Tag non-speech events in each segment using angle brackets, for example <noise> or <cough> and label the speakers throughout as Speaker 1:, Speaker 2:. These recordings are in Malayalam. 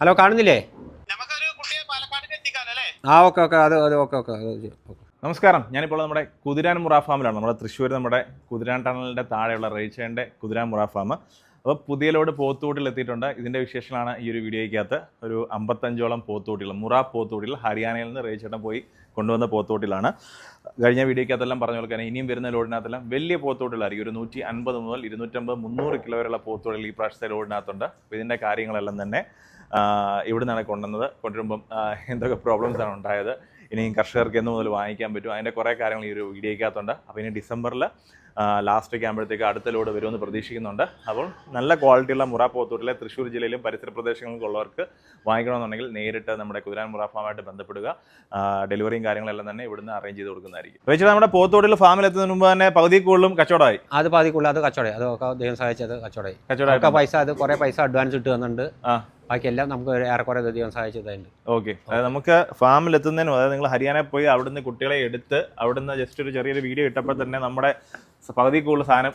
Speaker 1: ഹലോ കാണുന്നില്ലേ?
Speaker 2: നമുക്കൊരു കുട്ടിയെ പാലക്കാട്ടിൽ എത്തിക്കാനല്ലേ
Speaker 1: ആ ഓക്കെ ഓക്കെ അത് അത് ഓക്കെ ഓക്കെ അത് ഓക്കെ.
Speaker 3: നമസ്കാരം. ഞാനിപ്പോൾ നമ്മുടെ കുതിരാൻ മുറാ ഫാമിലാണ്. നമ്മുടെ തൃശ്ശൂർ നമ്മുടെ കുതിരാൻ ടണലിന്റെ താഴെയുള്ള റേച്ചേന്റെ കുതിരാൻ മുറാ ഫാം. അപ്പോൾ പുതിയ ലോഡ് പോത്തുകൂട്ടിൽ എത്തിയിട്ടുണ്ട്. ഇതിന്റെ വിശേഷങ്ങളാണ് ഈ ഒരു വീഡിയോയ്ക്കകത്ത്. ഒരു അമ്പത്തഞ്ചോളം പോത്തുകൂട്ടികൾ മുറാ പോത്തുകൂട്ടികൾ ഹരിയാനയിൽ നിന്ന് റേച്ചേട്ടൻ പോയി കൊണ്ടുവന്ന പോത്തുകൂട്ടിലാണ് കഴിഞ്ഞ വീഡിയോയ്ക്കകത്തെല്ലാം പറഞ്ഞു കൊടുക്കാൻ ഇനിയും വരുന്ന ലോഡിനകത്തെല്ലാം വലിയ പോത്തുകൂട്ടികളായിരിക്കും. ഒരു നൂറ്റി അൻപത് മുതൽ ഇരുന്നൂറ്റമ്പത് മുന്നൂറ് കിലോ വരെയുള്ള പോത്തുകൂടികൾ ഈ പ്രാവശ്യത്തെ ലോഡിനകത്തുണ്ട്. അപ്പോൾ ഇതിന്റെ കാര്യങ്ങളെല്ലാം തന്നെ ഇവിടെ നിന്നാണ് കൊണ്ടുവന്നത്. കൊണ്ടുവരുമ്പം എന്തൊക്കെ പ്രോബ്ലംസ് ആണ് ഉണ്ടായത്. ഇനിയും കർഷകർക്ക് എന്ന് മുതൽ വാങ്ങിക്കാൻ പറ്റും. അതിന്റെ കുറേ കാര്യങ്ങൾ ഈ ഒരു വീഡിയോയ്ക്കകത്തുണ്ട്. അപ്പോൾ ഇനി ഡിസംബറിൽ ലാസ്റ്റ് ഒക്കെ ആകുമ്പോഴത്തേക്ക് അടുത്ത ലോഡ് വരുമെന്ന് പ്രതീക്ഷിക്കുന്നുണ്ട്. അപ്പോൾ നല്ല ക്വാളിറ്റിയുള്ള മുറ പോത്തൂരിലെ തൃശ്ശൂർ ജില്ലയിലും പരിസര പ്രദേശങ്ങളിലുള്ളവർക്ക് വാങ്ങിക്കണമെന്നുണ്ടെങ്കിൽ നേരിട്ട് നമ്മുടെ കുതിരാൻ മുറ ഫാമായിട്ട് ബന്ധപ്പെടുക. ഡെലിവറിയും കാര്യങ്ങളെല്ലാം തന്നെ ഇവിടുന്ന് അറേഞ്ച് ചെയ്ത് കൊടുക്കുന്നതായിരിക്കും. വെച്ചാൽ നമ്മുടെ പോത്തൂരിൽ ഫാമിൽ എത്തുന്നതിന് മുമ്പ് തന്നെ പകുതി കൂടുതലും കച്ചവടമായി?
Speaker 1: അത് പാതിക്കുള്ള അത് കച്ചവടമായി. അതൊക്കെ ദൈവം സഹായിച്ചത് കച്ചവടമായി.
Speaker 3: കച്ചവടം
Speaker 1: പൈസ അത് കുറേ പൈസ അഡ്വാൻസ് ഇട്ട് തന്നിട്ടുണ്ട്.
Speaker 3: ആ.
Speaker 1: ബാക്കിയെല്ലാം നമുക്ക് ഏറെക്കുറെ ദൈവം സഹായിച്ചതായിട്ട്
Speaker 3: ഓക്കെ അതായത് നമുക്ക് ഫാമിൽ എത്തുന്നതിനും അതായത് നിങ്ങൾ ഹരിയാന പോയി അവിടുന്ന് കുട്ടികളെ എടുത്ത് അവിടുന്ന് ജസ്റ്റ് ഒരു ചെറിയൊരു വീഡിയോ ഇട്ടപ്പോൾ തന്നെ നമ്മുടെ പകുതി കൂടുതൽ സാധനം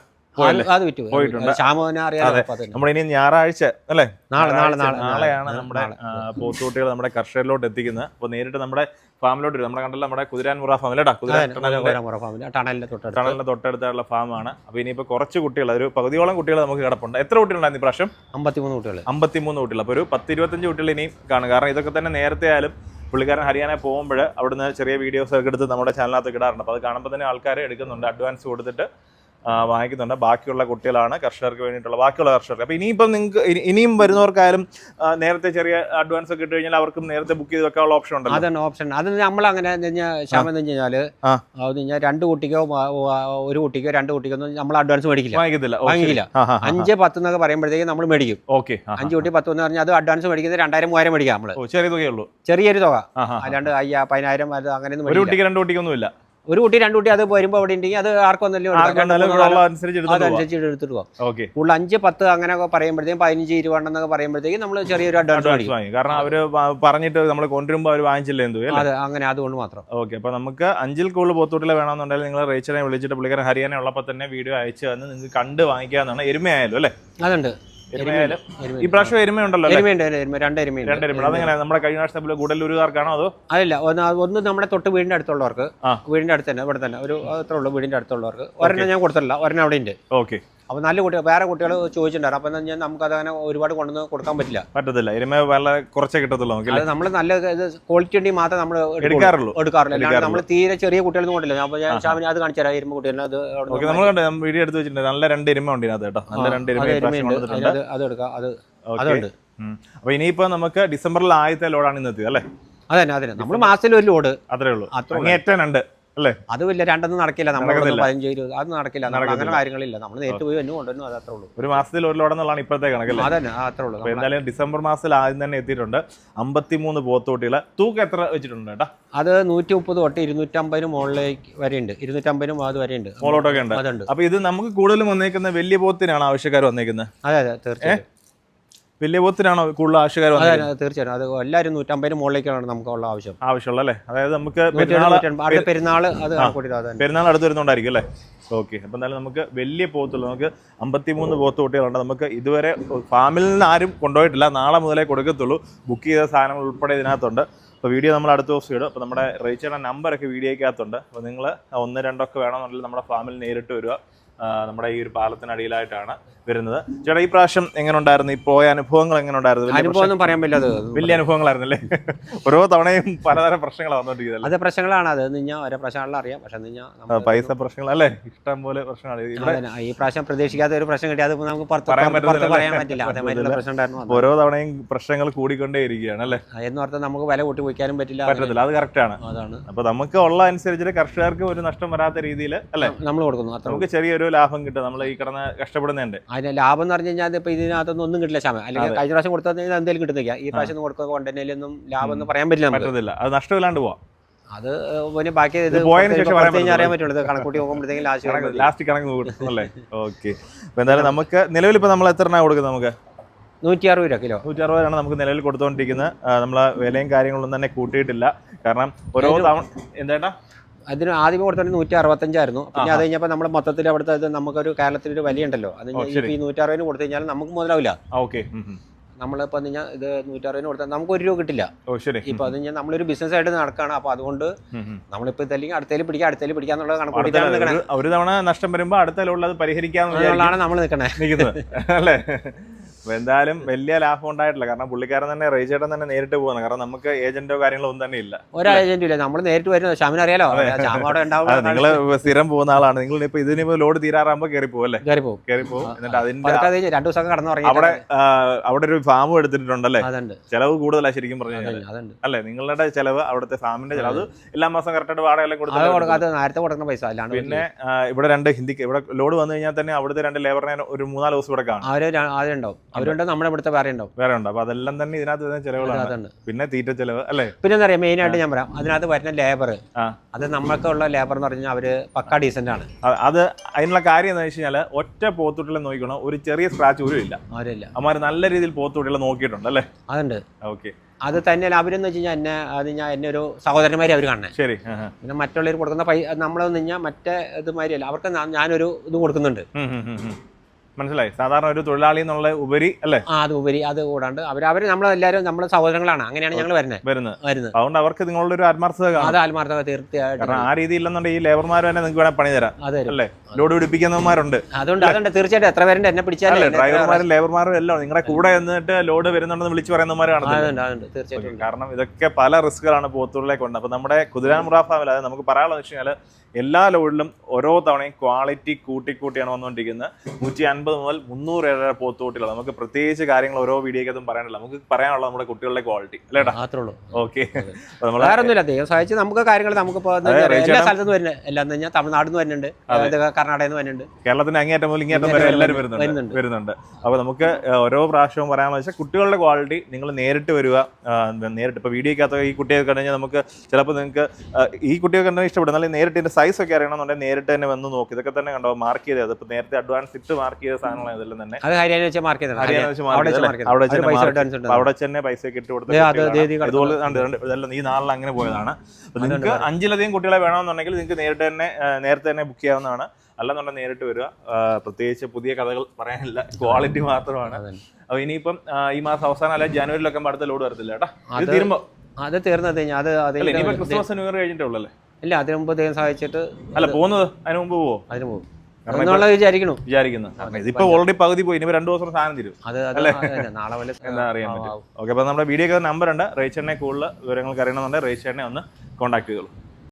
Speaker 1: അത് വിറ്റു
Speaker 3: പോയിട്ടുണ്ട്.
Speaker 1: ശ്യാമോനെ. അപ്പൊ.
Speaker 3: നമ്മുടെ ഇനി ഞായറാഴ്ച അല്ലേ
Speaker 1: നാളെ നാളെ
Speaker 3: നാളെയാണ്
Speaker 1: നാളെ,
Speaker 3: നമ്മുടെ. പോത്തുകുട്ടികൾ നമ്മുടെ കർഷകരിലോട്ട് എത്തിക്കുന്നത് അപ്പോൾ നേരിട്ട് നമ്മുടെ ഫാമിലോട്ട് വരും. നമ്മുടെ കണ്ടല്ലോ നമ്മുടെ കുതിരാൻമുറ ഫാം അല്ലേടാ
Speaker 1: അതെ,
Speaker 3: കുതിരാൻ
Speaker 1: അതെ,
Speaker 3: ടണലിന്റെ
Speaker 1: കോരാമുറ ഫാമിൽ ടണലിന്റെ തൊട്ടടുത്ത്.
Speaker 3: ടണലിന്റെ തൊട്ടടുത്തുള്ള ഫാമാണ് അപ്പോൾ ഇനിയിപ്പോൾ കുറച്ച് കുട്ടികൾ ഒരു പകുതിയോളം കുട്ടികൾ നമുക്ക് കിടപ്പുണ്ട്. എത്ര കുട്ടികളുണ്ടായിരുന്നു ഇപ്രാവശ്യം
Speaker 1: അമ്പത്തിമൂന്ന് കുട്ടികൾ
Speaker 3: അമ്പത്തിമൂന്ന് കുട്ടികൾ അപ്പോൾ ഒരു പത്തിരുപത്തഞ്ച് കുട്ടികൾ ഇനിയും കാണും. കാരണം ഇതൊക്കെ തന്നെ നേരത്തെ ആയാലും പുള്ളിക്കാരൻ ഹരിയാന പോകുമ്പോൾ അവിടുന്ന് ചെറിയ വീഡിയോസ് ഒക്കെ എടുത്ത് നമ്മുടെ ചാനലിനകത്ത് ഇടാറുണ്ട്. അപ്പോൾ അത് കാണുമ്പോൾ തന്നെ ആൾക്കാരെ എടുക്കുന്നുണ്ട്. അഡ്വാൻസ് കൊടുത്തിട്ട് വാങ്ങിക്കുന്നുണ്ട്. ബാക്കിയുള്ള കുട്ടികളാണ് കർഷകർക്ക് വേണ്ടിയിട്ടുള്ള ബാക്കിയുള്ള കർഷകർക്ക്. അപ്പോൾ ഇനിയിപ്പം നിങ്ങൾക്ക് ഇനിയും വരുന്നവർക്കായാലും നേരത്തെ ചെറിയ അഡ്വാൻസ് ഒക്കെ ഇട്ട് കഴിഞ്ഞാൽ അവർക്കും നേരത്തെ ബുക്ക് ചെയ്ത് വെക്കാനുള്ള ഓപ്ഷൻ ഉണ്ട്
Speaker 1: അതാണ് ഓപ്ഷൻ അത് നമ്മൾ അങ്ങനെ ശ്യാമം എന്ന് കഴിഞ്ഞാൽ. കഴിഞ്ഞാൽ രണ്ട് കുട്ടിക്കോ ഒരു കുട്ടിക്കോ രണ്ട് കുട്ടിക്കോ ഒന്നും നമ്മൾ അഡ്വാൻസ് മേടിക്കില്ല.
Speaker 3: വാങ്ങിക്കത്തില്ല.
Speaker 1: വാങ്ങിക്കില്ല. അഞ്ച് പത്ത് എന്നൊക്കെ പറയുമ്പോഴത്തേക്ക് നമ്മൾ മേടിക്കും.
Speaker 3: ഓക്കെ.
Speaker 1: അഞ്ച് കുട്ടി പത്ത് എന്ന് പറഞ്ഞാൽ അത് അഡ്വാൻസ് മേടിക്കുന്നത് രണ്ടായിരം മൂവായിരം മേടിക്കാം നമ്മൾ
Speaker 3: ചെറിയ തുകയുള്ളൂ
Speaker 1: ചെറിയൊരു തുക. അല്ലാണ്ട് അയ്യ പതിനായിരം അത് അങ്ങനെയൊന്നും
Speaker 3: ഒരു. കുട്ടിക്ക് രണ്ട് കുട്ടിക്കൊന്നും ഇല്ല
Speaker 1: ഒരു കുട്ടി രണ്ട് കുട്ടി അത് വരുമ്പോൾ അവിടെ ഉണ്ടെങ്കിൽ അത് ആർക്കും
Speaker 3: ഉള്ള
Speaker 1: അതനുസരിച്ച് എടുത്തിട്ട് പോകാം കൂടുതൽ അഞ്ച് പത്ത് അങ്ങനെയൊക്കെ പറയുമ്പോഴത്തേക്കും പതിനഞ്ച് ഇരുപത് എന്നൊക്കെ പറയുമ്പോഴത്തേക്കും നമ്മൾ ചെറിയൊരു അഡ്വാൻസ്
Speaker 3: വാങ്ങി കാരണം അവർ പറഞ്ഞിട്ട് നമ്മൾ കൊണ്ടുവരുമ്പോൾ അവർ വാങ്ങിച്ചില്ല എന്തു
Speaker 1: അത് അങ്ങനെ അതുകൊണ്ട് മാത്രം.
Speaker 3: ഓക്കെ അപ്പൊ നമുക്ക് അഞ്ചിൽ കൂടുതൽ പോത്തൂട്ടിലെ വേണമെന്നുണ്ടെങ്കിൽ നിങ്ങൾ റേച്ചറിനെ വിളിച്ചിട്ട് പുള്ളിക്കാരൻ ഹരിയാന ഉള്ളപ്പോൾ തന്നെ വീഡിയോ അയച്ചു തന്ന് നിങ്ങൾക്ക് കണ്ട് വാങ്ങിക്കാന്നാണ് എരുമയായാലും അല്ലേ?
Speaker 1: അതുണ്ട്.
Speaker 3: എരുമയായാലും
Speaker 1: എരുമ-
Speaker 3: ഈ പ്രാവശ്യം എരുമയുണ്ടല്ലോ
Speaker 1: എരുമയുണ്ട് എരുമ രണ്ട് എരുമയുണ്ട്.
Speaker 3: രണ്ട് എരുമ അതെങ്ങനെ നമ്മുടെ കഴിഞ്ഞ പ്രാവശ്യത്തെ ഗുഡല്ലൂരുകാർക്കാണോ അതോ?
Speaker 1: അതല്ല. ഒന്ന് ഒന്ന് നമ്മുടെ തൊട്ട് വീടിന്റെ അടുത്തുള്ളവർക്ക്. വീടിന്റെ അടുത്ത് തന്നെ ഇവിടെ തന്നെ. ഒരു അത്ര ഉള്ളൂ വീടിന്റെ അടുത്തുള്ളവർക്ക്. ഒരെണ്ണം ഞാൻ കൊടുത്തില്ല ഒരെണ്ണം അവിടെ ഉണ്ട്
Speaker 3: ഓക്കെ.
Speaker 1: അപ്പോൾ നല്ല കുട്ടികൾ വേറെ കുട്ടികൾ ചോദിച്ചിട്ടുണ്ടായിരുന്നു. അപ്പം ഞാൻ നമുക്ക് അതങ്ങനെ ഒരുപാട് കൊണ്ടുവന്ന് കൊടുക്കാൻ പറ്റില്ല.
Speaker 3: പറ്റത്തില്ല. എരുമ വളരെ കുറച്ചേ കിട്ടത്തുള്ളൂ നമുക്ക്
Speaker 1: അത് നമ്മൾ നല്ല ക്വാളിറ്റി ഉണ്ടെങ്കിൽ മാത്രം നമ്മൾ
Speaker 3: എടുക്കാറുള്ളൂ.
Speaker 1: അല്ലാണ്ട്
Speaker 3: എടുക്കാറുള്ളൂ.
Speaker 1: നമ്മൾ തീരെ ചെറിയ കുട്ടികളൊന്നും കൊണ്ടില്ല. ഞാൻ
Speaker 3: ആഹാ.
Speaker 1: ഷാമിന് അത് കാണിച്ചു തരാം കുട്ടികളെ അത് ഞാൻ
Speaker 3: നമ്മൾ കണ്ട്? വീഡിയോ എടുത്ത് വെച്ചിട്ടുണ്ട്. നല്ല രണ്ട് എരുമ ഉണ്ട് ഇതിനകത്ത് കേട്ടോ. നല്ല രണ്ട്
Speaker 1: അത്
Speaker 3: എരുമ
Speaker 1: അത് എടുക്കാം. അത് അതുണ്ട്.
Speaker 3: അപ്പൊ ഇനിയിപ്പോ നമുക്ക് ഡിസംബറിൽ ആദ്യത്തെ ലോഡാണ് ഇന്നത്തെ അല്ലേ?
Speaker 1: അതന്നെ അതന്നെ. നമ്മൾ മാസത്തിൽ ഒരു ലോഡ്
Speaker 3: അത്രേ ഉള്ളൂ.
Speaker 1: അത്രേ
Speaker 3: ഏറ്റവും രണ്ട്. അല്ലേ?
Speaker 1: അതുമില്ല രണ്ടൊന്നും നടക്കില്ല. നമ്മൾ. പതിനഞ്ച് ഇരുപത് അത് നടക്കില്ല. അങ്ങനെ കാര്യങ്ങളില്ല നമ്മൾ നേരിട്ട് പോയി വന്നു കൊണ്ടുവരുന്നു അത് അത്രേ ഉള്ളൂ.
Speaker 3: ഒരു മാസത്തിൽ ഒരു ലോഡെന്നുള്ളതാണ് ഇപ്പോഴത്തെ കണക്കല്ലേ
Speaker 1: അതന്നെ അത്രേ ഉള്ളൂ.
Speaker 3: എന്തായാലും ഡിസംബർ മാസത്തിൽ ആദ്യം തന്നെ എത്തിയിട്ടുണ്ട്. അമ്പത്തിമൂന്ന് പോത്തോട്ടികൾ തൂക്കം എത്ര വെച്ചിട്ടുണ്ട് കേട്ടോ?
Speaker 1: അത് നൂറ്റി മുപ്പത് തൊട്ട് ഇരുന്നൂറ്റമ്പതിന് മുകളിലേക്ക് വരെയുണ്ട്. ഇരുന്നൂറ്റമ്പതിനും അത് വരെയുണ്ട്.
Speaker 3: മുകളിലോട്ടൊക്കെ ഉണ്ട്.
Speaker 1: അതുണ്ട്.
Speaker 3: അപ്പൊ ഇത് നമുക്ക് കൂടുതലും വന്നേക്കുന്ന വലിയ പോത്തിനാണ് ആവശ്യക്കാർ വന്നേക്കുന്നത്?
Speaker 1: അതെ അതെ തീർച്ചയായും
Speaker 3: വലിയ പോത്തിനാണോ കൂടുതൽ ആവശ്യക്കാർ തീർച്ചയായിട്ടും.
Speaker 1: അതെ, എല്ലാവരും നൂറ്റമ്പതിന് മുകളിലേക്കാണ് നമുക്കുള്ള ആവശ്യം.
Speaker 3: ആവശ്യമുള്ള അല്ലേ? അതായത് നമുക്ക്
Speaker 1: പെരുന്നാൾ അത്
Speaker 3: പെരുന്നാൾ അടുത്ത് വരുന്നുണ്ടായിരിക്കും അല്ലേ? ഓക്കെ. അപ്പം എന്തായാലും നമുക്ക് വലിയ പോത്തുള്ളൂ നമുക്ക് അമ്പത്തിമൂന്ന് പോത്ത് കുട്ടികളുണ്ട്. നമുക്ക് ഇതുവരെ ഫാമിൽ നിന്ന് ആരും കൊണ്ടുപോയിട്ടില്ല. നാളെ മുതലേ കൊടുക്കത്തുള്ളൂ. ബുക്ക് ചെയ്ത സാധനങ്ങൾ ഉൾപ്പെടെ ഇതിനകത്തുണ്ട്. അപ്പോൾ വീഡിയോ നമ്മൾ അടുത്ത ദിവസം ഇടും. അപ്പോൾ നമ്മുടെ റേച്ചയുടെ നമ്പറൊക്കെ വീഡിയോയ്ക്കകത്തുണ്ട്. അപ്പോൾ നിങ്ങൾ ഒന്ന് രണ്ടൊക്കെ വേണമെന്നുണ്ടെങ്കിൽ നമ്മുടെ ഫാമിൽ നേരിട്ട് വരിക. നമ്മുടെ ഈ ഒരു പാലത്തിനടിയിലായിട്ടാണ് വരുന്നത്. ചേട്ടാ ഈ പ്രാവശ്യം എങ്ങനെ ഉണ്ടായിരുന്നു ഈ പോയ അനുഭവങ്ങൾ എങ്ങനെ ഉണ്ടായിരുന്നു
Speaker 1: അനുഭവം പറയാൻ പറ്റില്ല
Speaker 3: വലിയ അനുഭവങ്ങളായിരുന്നല്ലേ? <laughs> ഓരോ തവണയും പലതരം പ്രശ്നങ്ങളാണ് വന്നോണ്ടിരിക്കുന്നത്
Speaker 1: അതെ പ്രശ്നങ്ങളാണ്. അത് നിഞ്ഞാൽ ഓരോ പ്രശ്നങ്ങളും അറിയാം. പക്ഷെ
Speaker 3: പൈസ പ്രശ്നങ്ങൾ അല്ലേ? ഇഷ്ടം പോലെ പ്രശ്നമാണ്
Speaker 1: ഈ പ്രാവശ്യം പ്രതീക്ഷിക്കാത്ത ഒരു പ്രശ്നം കിട്ടി. അത് നമുക്ക്
Speaker 3: പറയാൻ
Speaker 1: പറ്റില്ല. അതേമാതിരിയുള്ള പ്രശ്നം ഉണ്ടായിരുന്നു
Speaker 3: ഓരോ തവണയും പ്രശ്നങ്ങൾ കൂടിക്കൊണ്ടേ ഇരിക്കുകയാണ് അല്ലേ
Speaker 1: എന്ന് പറഞ്ഞാൽ നമുക്ക് വില കൂട്ടി വയ്ക്കാനും പറ്റില്ല
Speaker 3: പറ്റത്തില്ല. അത് കറക്റ്റ് ആണ്.
Speaker 1: അതാണ്.
Speaker 3: അപ്പൊ നമുക്ക് ഉള്ള അനുസരിച്ച് കർഷകർക്ക് ഒരു നഷ്ടം വരാത്ത രീതിയിൽ അല്ലേ?
Speaker 1: നമ്മൾ കൊടുക്കുന്നു.
Speaker 3: നമുക്ക് ചെറിയൊരു ലാഭം കിട്ടും. നമ്മൾ ഈ കിടന്ന് കഷ്ടപ്പെടുന്നുണ്ട്
Speaker 1: അതിന് ലാഭം എന്ന് പറഞ്ഞു കഴിഞ്ഞാൽ ഇപ്പൊ ഇതിനകത്തൊന്നും ഒന്നും കിട്ടില്ല ശാമ അല്ലെങ്കിൽ. കഴിഞ്ഞ പ്രാവശ്യം കൊടുത്താൽ എന്തെങ്കിലും കിട്ടുന്നില്ല. ഈ പ്രാവശ്യം കൊടുക്കുന്ന കൊണ്ടതിലൊന്നും ലാഭം എന്ന് പറയാൻ പറ്റില്ല
Speaker 3: പറ്റത്തില്ല. അത് നഷ്ടമില്ലാണ്ട് പോവാം.
Speaker 1: അത് പിന്നെ ബാക്കി ഇത് അറിയാൻ
Speaker 3: പറ്റുള്ളൂ.
Speaker 1: കണക്കൂട്ടി നോക്കുമ്പോഴത്തേക്കും ലാസ്റ്റ്
Speaker 3: ലാസ്റ്റ് കണക്ക് അല്ലേ? ഓക്കെ. അപ്പൊ എന്തായാലും നമുക്ക് നിലവിൽ ഇപ്പൊ നമ്മൾ എത്ര എണ്ണ കൊടുക്കുന്നത് നമുക്ക്?
Speaker 1: നൂറ്റി അറുപത് രൂപ കിലോ.
Speaker 3: നൂറ്റി അറുപത് രൂപയാണ് നമുക്ക് നിലവിൽ കൊടുത്തുകൊണ്ടിരിക്കുന്നത് നമ്മളെ വിലയും കാര്യങ്ങളൊന്നും തന്നെ കൂട്ടിയിട്ടില്ല. കാരണം ഓരോ തവണ എന്താ
Speaker 1: അതിന് ആദ്യം കൊടുത്തത് നൂറ്റി അറുപത്തഞ്ചായിരുന്നു പിന്നെ. അത് കഴിഞ്ഞപ്പോൾ നമ്മൾ മൊത്തത്തിൽ അവിടുത്തെ ഇത് നമുക്കൊരു കേരളത്തിൽ ഒരു വിലയുണ്ടല്ലോ. അത്
Speaker 3: ഓ, ശരി.
Speaker 1: ഈ നൂറ്റി അറുപതിന് കൊടുത്തു കഴിഞ്ഞാൽ നമുക്ക് മുതലാവില്ല.
Speaker 3: ഓക്കെ.
Speaker 1: നമ്മളിപ്പോൾ എന്ന് കഴിഞ്ഞാൽ ഇത് നൂറ്ററുപതിന് കൊടുത്താൽ നമുക്ക് ഒരു രൂപ കിട്ടില്ല. ഇപ്പൊ അത് കഴിഞ്ഞാൽ നമ്മളൊരു ബിസിനസ് ആയിട്ട് നടക്കുകയാണ് അപ്പൊ അതുകൊണ്ട് നമ്മളിപ്പോ ഇതല്ലെങ്കിൽ അടുത്തേൽ പിടിക്കുക അടുത്തേൽ പിടിക്കുക എന്നുള്ള കണക്ക്
Speaker 3: ഒരു- തവണ നഷ്ടം വരുമ്പോ അടുത്ത
Speaker 1: പരിഹരിക്കാന്നുള്ളതാണ് നമ്മൾ നിൽക്കണേ
Speaker 3: അല്ലേ? എന്തായാലും വലിയ ലാഭം ഉണ്ടായിട്ടില്ല. കാരണം പുള്ളിക്കാരൻ തന്നെ റേജേട്ടൻ തന്നെ നേരിട്ട് പോകുന്നത് കാരണം നമുക്ക് ഏജന്റോ കാര്യങ്ങളോ ഒന്നും തന്നെ ഇല്ല.
Speaker 1: ഒരു ഏജന്റും ഇല്ല. നമ്മൾ നേരിട്ട് വരുന്നത് ശ്യാമിന് അറിയാലോ? ശ്യാം അവിടെ <laughs> ഉണ്ടാവും.
Speaker 3: നിങ്ങൾ സ്ഥിരം പോകുന്ന ആളാണ്. നിങ്ങൾ ഇപ്പൊ ഇതിനിപ്പോ ലോഡ് തീരാറാകുമ്പോ കയറി പോകും അല്ലേ?
Speaker 1: കയറി പോകും
Speaker 3: കയറി പോകും എന്നിട്ട് അതിന്റെ
Speaker 1: രണ്ടു ദിവസം കടന്നു
Speaker 3: അവിടെ
Speaker 1: തുടങ്ങി
Speaker 3: അവിടെ ഒരു ഫാമും എടുത്തിട്ടുണ്ടല്ലേ ചെലവ് കൂടുതലാ ശരിക്കും പറഞ്ഞു അല്ലെ? നിങ്ങളുടെ ചെലവ് അവിടുത്തെ ഫാമിന്റെ ചെലവ്. അത്. എല്ലാ മാസം കറക്റ്റായിട്ട് വാടക എല്ലാം കൊടുത്ത്
Speaker 1: നേരത്തെ കൊടുക്കുന്ന പൈസ. അല്ലാണ്ട്
Speaker 3: പിന്നെ ഇവിടെ രണ്ട് ഹിന്ദിക്ക് ഇവിടെ ലോഡ് വന്നു കഴിഞ്ഞാൽ തന്നെ അവിടുത്തെ രണ്ട് ലേബറിനെ ഒരു മൂന്നാൽ ദിവസം ഇവിടെ കാണും.
Speaker 1: ആദ്യമുണ്ടാവും അവരുണ്ട് നമ്മുടെ ഇവിടുത്തെ വേറെ ഉണ്ടാവും.
Speaker 3: വേറെ ഉണ്ട്. അപ്പൊ അതെല്ലാം തന്നെ ഇതിനകത്ത് വരുന്ന ചെലവുകളാണ്. പിന്നെ തീറ്റ ചെലവ് അല്ലേ?
Speaker 1: പിന്നെ എന്താ പറയാ മെയിൻ ആയിട്ട് ഞാൻ പറയാം അതിനകത്ത് വരുന്ന ലേബർ അത് നമ്മൾക്കുള്ള ലേബർ എന്ന് പറഞ്ഞാൽ അവർ പക്കാ ഡീസന്റ് ആണ്.
Speaker 3: അത് അതിനുള്ള കാര്യം എന്താ വെച്ച് കഴിഞ്ഞാൽ ഒറ്റ പോത്തുട്ടിലെ നോക്കണം ഒരു ചെറിയ സ്ക്രാച്ച് പോലും ഇല്ല.
Speaker 1: അവരില്ല
Speaker 3: അമ്മമാർ നല്ല രീതിയിൽ പോത്തുട്ടികളെ നോക്കിയിട്ടുണ്ട് അല്ലേ?
Speaker 1: അതുണ്ട്.
Speaker 3: ഓക്കെ.
Speaker 1: അത് തന്നെയല്ല അവരെന്ന് വെച്ച് കഴിഞ്ഞാൽ എന്നെ അത് ഞാൻ എന്നെ ഒരു സഹോദരന്മാരെ അവർ കാണുന്നത്
Speaker 3: ശരി.
Speaker 1: പിന്നെ മറ്റുള്ളവർ കൊടുക്കുന്ന പൈ നമ്മളെന്ന് കഴിഞ്ഞാൽ മറ്റേ ഇതുമാതിരിയല്ല അവർക്ക് ഞാനൊരു ഇത് കൊടുക്കുന്നുണ്ട്.
Speaker 3: മനസ്സിലായി? സാധാരണ ഒരു തൊഴിലാളി എന്നുള്ള ഉപരി അല്ലേ?
Speaker 1: ആ അത് ഉപരി അത് കൂടാണ്ട്. അവർ അവർ നമ്മളെല്ലാവരും നമ്മുടെ സഹോദരങ്ങളാണ്. അങ്ങനെയാണ് ഞങ്ങൾ വരുന്നത്.
Speaker 3: വരുന്നത്.
Speaker 1: വരുന്നത്.
Speaker 3: അതുകൊണ്ട് അവർക്ക് നിങ്ങളുടെ ഒരു ആത്മാർത്ഥത
Speaker 1: അത് ആത്മാർത്ഥത തീർച്ചയായിട്ടും
Speaker 3: കാരണം ആ രീതിയിൽ ഈ ലേബർമാർ തന്നെ നിങ്ങൾക്ക് വേണമെങ്കിൽ പണി തരാം.
Speaker 1: അതെ
Speaker 3: അല്ലേ? ലോഡ് പിടിപ്പിക്കുന്നവന്മാരുണ്ട്.
Speaker 1: അതുകൊണ്ട് അതുകൊണ്ട് തീർച്ചയായിട്ടും എത്ര പേരുണ്ട് എന്നെ പിടിച്ചാലേ
Speaker 3: ഡ്രൈവർമാരും ലേബർമാരും എല്ലാം നിങ്ങളുടെ കൂടെ എന്നിട്ട് ലോഡ് വരുന്നുണ്ടെന്ന് വിളിച്ചു പറയുന്നവന്മാർ
Speaker 1: തീർച്ചയായിട്ടും
Speaker 3: കാരണം ഇതൊക്കെ പല റിസ്കുകളാണ് പോത്തൂരിലേക്ക് ഉണ്ട് അപ്പൊ നമ്മുടെ കുതിരാൻ ഫാമിൽ അതായത് നമുക്ക് പറയാനുള്ളത് വെച്ച് കഴിഞ്ഞാൽ എല്ലാ ലോഡിലും ഓരോ തവണയും ക്വാളിറ്റി കൂട്ടിക്കൂട്ടിയാണ് വന്നുകൊണ്ടിരിക്കുന്നത്. നൂറ്റി അൻപത് മുതൽ മുന്നൂറ് ഏഴര പോത്തുകൂട്ടികൾ നമുക്ക് പ്രത്യേകിച്ച് കാര്യങ്ങൾ ഓരോ വീഡിയോക്കതും പറയാനില്ല. നമുക്ക് പറയാനുള്ളത് നമ്മുടെ കുട്ടികളുടെ ക്വാളിറ്റി. അല്ലേടാ
Speaker 1: മാത്രമേ
Speaker 3: ഓക്കെ.
Speaker 1: വേറെ ഒന്നുമില്ല ദൈവം സഹായിച്ച് നമുക്ക് കാര്യങ്ങൾ നമുക്ക് എല്ലാ സ്ഥലത്തുനിന്ന് വരുന്നത്. എല്ലാം നിന്ന് വരുന്നുണ്ട്. കർണാടകയിൽ നിന്ന് വരുന്നുണ്ട്.
Speaker 3: കേരളത്തിന്റെ അങ്ങേറ്റം മുതൽ ഇങ്ങേറ്റം വരെ എല്ലാവരും വരുന്നുണ്ട്.
Speaker 1: വരുന്നുണ്ട്.
Speaker 3: അപ്പൊ നമുക്ക് ഓരോ പ്രാവശ്യവും പറയാമെന്ന് വെച്ചാൽ കുട്ടികളുടെ ക്വാളിറ്റി നിങ്ങൾ നേരിട്ട് വരിക നേരിട്ട് ഇപ്പൊ വീഡിയോക്കകത്ത് ഈ കുട്ടിയെ കഴിഞ്ഞാൽ നമുക്ക് ചിലപ്പോൾ നിങ്ങൾക്ക് ഈ കുട്ടിയെ കണ്ടാൽ ഇഷ്ടപ്പെടും അല്ലെങ്കിൽ നേരിട്ട് ഇതിന്റെ സൈസ് ഒക്കെ അറിയണമെന്നുണ്ടെങ്കിൽ നേരിട്ട് തന്നെ വന്ന് നോക്കി. ഇതൊക്കെ തന്നെ കണ്ടോ? മാർക്ക് ചെയ്തത്. ഇപ്പൊ നേരത്തെ അഡ്വാൻസ് ഇട്ട് മാർക്ക് ചെയ്ത സാധനങ്ങളാണ് ഇതെല്ലാം തന്നെ.
Speaker 1: അത് ഹരിയാന വെച്ച് മാർക്ക് ചെയ്തത്
Speaker 3: ഹരിയാന വെച്ച് mark
Speaker 1: അവിടെ
Speaker 3: ചെയ്തത് അവിടെ തന്നെ പൈസ ഒക്കെ ഇട്ട് കൊടുത്ത
Speaker 1: ദേ, അത്
Speaker 3: കുട്ടികളാണ്.
Speaker 1: ദേ, ദേ
Speaker 3: ഇതുപോലെ
Speaker 1: കിടക്കുന്നു.
Speaker 3: ഉണ്ട്, ഉണ്ട്. ഇതെല്ലാം ഈ നാളിൽ അങ്ങനെ പോയതാണ്. നിങ്ങൾക്ക് അഞ്ചിലധികം കുട്ടികളെ വേണമെന്നുണ്ടെങ്കിൽ നിങ്ങൾക്ക് നേരിട്ട് തന്നെ നേരത്തെ തന്നെ ബുക്ക് ചെയ്യാവുന്നതാണ്. അല്ലെന്നുണ്ടെങ്കിൽ നേരിട്ട് വരിക. പ്രത്യേകിച്ച് പുതിയ കഥകൾ പറയാനില്ല. ക്വാളിറ്റി മാത്രമാണ്.
Speaker 1: അപ്പോൾ
Speaker 3: അപ്പൊ ഇനിയിപ്പം ഈ മാസം അവസാനം അല്ലെ ജനുവരിയിലൊക്കെ അടുത്ത ലോഡ് വരത്തില്ല കേട്ടോ. ഇത്
Speaker 1: അത്
Speaker 3: തീരുമ്പോ
Speaker 1: അത് തീർന്നത് കഴിഞ്ഞാൽ അത് അത്
Speaker 3: ക്രിസ്മസ് ന്യൂ ഇയർ കഴിഞ്ഞിട്ടേ ഉള്ളല്ലേ
Speaker 1: ഇല്ല അതിനു മുമ്പ് ദൈവം സഹായിച്ചിട്ട്
Speaker 3: അല്ല പോകുന്നത്? അതിനു മുമ്പ് പോവോ?
Speaker 1: അതിന് പോകും വിചാരിക്കണു
Speaker 3: വിചാരിക്കുന്നത് കാരണം ഇതിപ്പോ ഓൾറെഡി പകുതി പോയി. ഇനി രണ്ടു ദിവസം സാധനം തരും?
Speaker 1: നാളെ വല്ല <laughs>
Speaker 3: എന്താ അറിയാൻ പറ്റും. ഓക്കെ അപ്പൊ നമ്മുടെ വീഡിയോ നമ്പർ ഉണ്ട്. റേച്ചറിനെ കൂടുതൽ വിവരങ്ങൾക്ക് അറിയണമെന്നുണ്ടെങ്കിൽ റേച്ചറിനെ ഒന്ന് കോൺടാക്ട് ചെയ്തോളൂ.